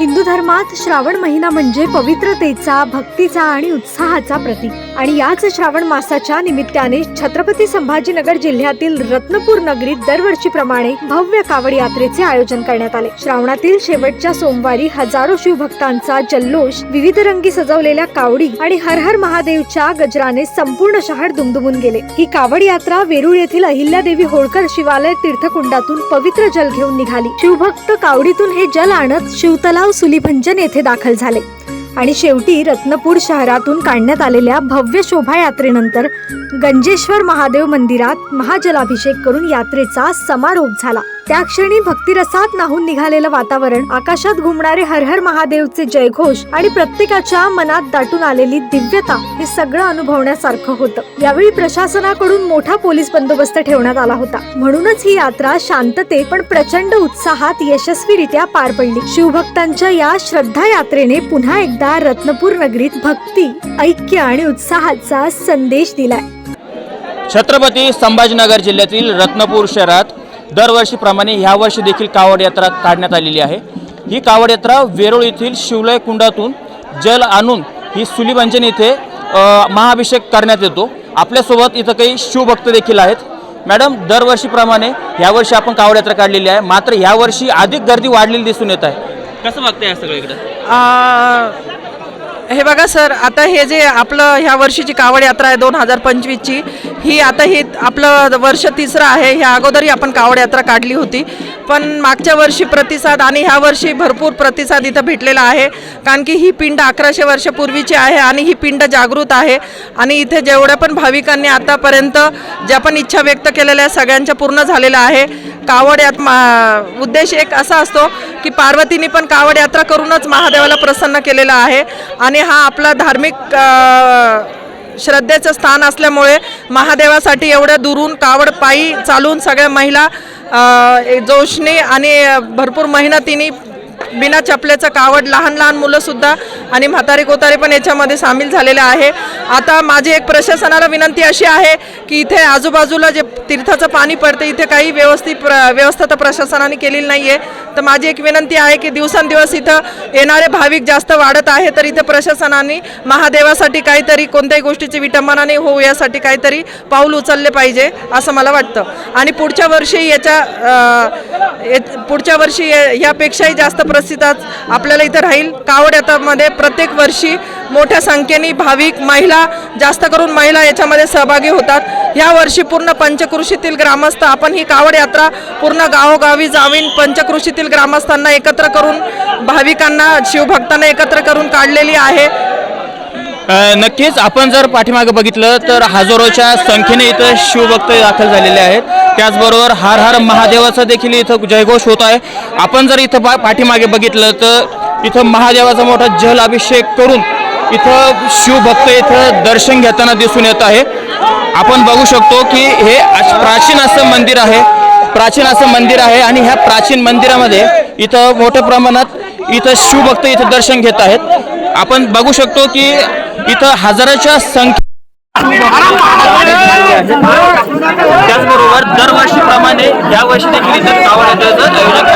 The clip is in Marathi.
हिंदू धर्मात श्रावण महिना म्हणजे पवित्रतेचा भक्तीचा आणि उत्साहाचा प्रतीक. आणि याच श्रावण मासाच्या निमित्ताने छत्रपती संभाजीनगर जिल्ह्यातील रत्नपूर नगरीत दरवर्षीप्रमाणे भव्य कावड यात्रेचे आयोजन करण्यात आले. श्रावणातील शेवटच्या सोमवारी हजारो शिवभक्तांचा जल्लोष विविध रंगी सजवलेल्या कावडी आणि हर हर महादेवच्या गजराने संपूर्ण शहर दुमदुमून गेले. ही कावड यात्रा वेरूळ येथील अहिल्यादेवी होळकर शिवालय तीर्थकुंडातून पवित्र जल घेऊन निघाली. शिवभक्त कावडीतून हे जल आणत शिवतला शिवतलाव सुलीभंजन येथे दाखल झाले. आणि शेवटी रत्नपूर शहरातून काढण्यात आलेल्या भव्य शोभायात्रेनंतर गंजेश्वर महादेव मंदिरात महाजलाभिषेक करून यात्रेचा समारोप झाला. त्या क्षणी भक्तिरसात नाहून निघालेलं वातावरण आकाशात घुमणारे हर हर महादेवचे जयघोष आणि प्रत्येकाच्या मनात दाटून आलेली दिव्यता हे सगळं अनुभवण्यासारखं होतं. यावेळी प्रशासनाकडून मोठा पोलीस बंदोबस्त ठेवण्यात आला होता. म्हणूनच ही यात्रा शांतते पण प्रचंड उत्साहात यशस्वीरित्या पार पडली. शिवभक्तांच्या या श्रद्धा यात्रेने पुन्हा एकदा रत्नपूर नगरीत भक्ती ऐक्य आणि उत्साहाचा संदेश दिलाय. छत्रपती संभाजीनगर जिल्ह्यातील रत्नपूर शहरात दरवर्षीप्रमाणे ह्या वर्षी देखील कावड यात्रा काढण्यात आलेली आहे. ही कावड यात्रा वेरूळ येथील शिवलय कुंडातून जल आणून ही सुलीभंजन इथे महाभिषेक महाअभिषेक करण्यात येतो. आपल्यासोबत इथं काही शिवभक्त देखील आहेत. मॅडम दरवर्षीप्रमाणे यावर्षी आपण कावड यात्रा काढलेली आहे. मात्र यावर्षी अधिक गर्दी वाढलेली दिसून येत आहे. कसं बघताय सगळीकडे? हे बघा सर आता हे जे आपलं ह्या वर्षीची कावड यात्रा आहे दोन हजार पंचवीसची ही आता ही आपलं वर्ष तिसरं आहे. ह्या अगोदरही आपण कावड यात्रा काढली होती. पण मागच्या वर्षी प्रतिसाद आणि ह्या वर्षी भरपूर प्रतिसाद इथं भेटलेला आहे. कारण की ही पिंड अकराशे वर्षपूर्वीची आहे आणि ही पिंड जागृत आहे. आणि इथे जेवढ्या पण भाविकांनी आतापर्यंत ज्या पण इच्छा व्यक्त केलेल्या आहे सगळ्यांच्या पूर्ण झालेल्या आहे. कावड यात मा उद्देश एक असा असतो की पार्वतीने पण कावड यात्रा करूनच महादेवाला प्रसन्न केलेला आहे. आणि हा आपला धार्मिक श्रद्धेचं स्थान असल्यामुळे महादेवासाठी एवढ्या दुरून कावड पायी चालून सगळ्या महिला जोशने आणि भरपूर मेहनतीने बिना चपल्याचं कावड लहान लहान मुलंसुद्धा आणि म्हातारे कोतारे पण याच्यामध्ये सामील झालेले आहे. आता माझी एक प्रशासनाला विनंती अशी आहे की इथे आजूबाजूला जे तीर्थाचं पाणी पडतं इथे काही व्यवस्थित प्र व्यवस्था तर प्रशासनाने केलेली नाही आहे तर माझी एक विनंती आहे की दिवसेंदिवस इथं येणारे भाविक जास्त वाढत आहे तर इथे प्रशासनाने महादेवासाठी काहीतरी कोणत्याही गोष्टीची विटंबना नाही होऊ यासाठी काहीतरी पाऊल उचलले पाहिजे असं मला वाटतं. आणि पुढच्या वर्षी याच्या पुढच्या वर्षी ह्यापेक्षाही जास्त प्रसिद्धात आपल्याला इथं राहील. कावड यात्रामध्ये प्रत्येक वर्षी मोठ्या संख्येने भाविक महिला जास्त करून महिला याच्यामध्ये सहभागी होतात. ह्या वर्षी पूर्ण पंचकृषीतील ग्रामस्थ आपण ही कावड यात्रा पूर्ण गावोगावी जावीन पंचकृषीतील ग्रामस्थांना एकत्र करून भाविकांना शिवभक्तांना एकत्र करून काढलेली आहे. नक्कीच आपण जर पाठीमागे बघितलं तर हजारोच्या संख्येने इथं शिवभक्त दाखल झालेले आहेत. त्याचबरोबर हर हर महादेवाचा देखील इथं जयघोष होत आहे. आपण जर इथं पा पाठीमागे बघितलं तर इथं महादेवाचा मोठा जल अभिषेक करून इथं शिवभक्त इथं दर्शन घेताना दिसून येत आहे. आपण बघू शकतो की हे अश- प्राचीन असं मंदिर आहे. प्राचीन असं मंदिर आहे आणि ह्या प्राचीन मंदिरामध्ये इथं मोठ्या प्रमाणात इथं शिवभक्त इथं दर्शन घेत आहेत. आपण बघू शकतो की इथं हजाराच्या संख्या त्याचबरोबर दरवर्षीप्रमाणे यावर्षी देखील इथं कावड यात्रेचं आयोजन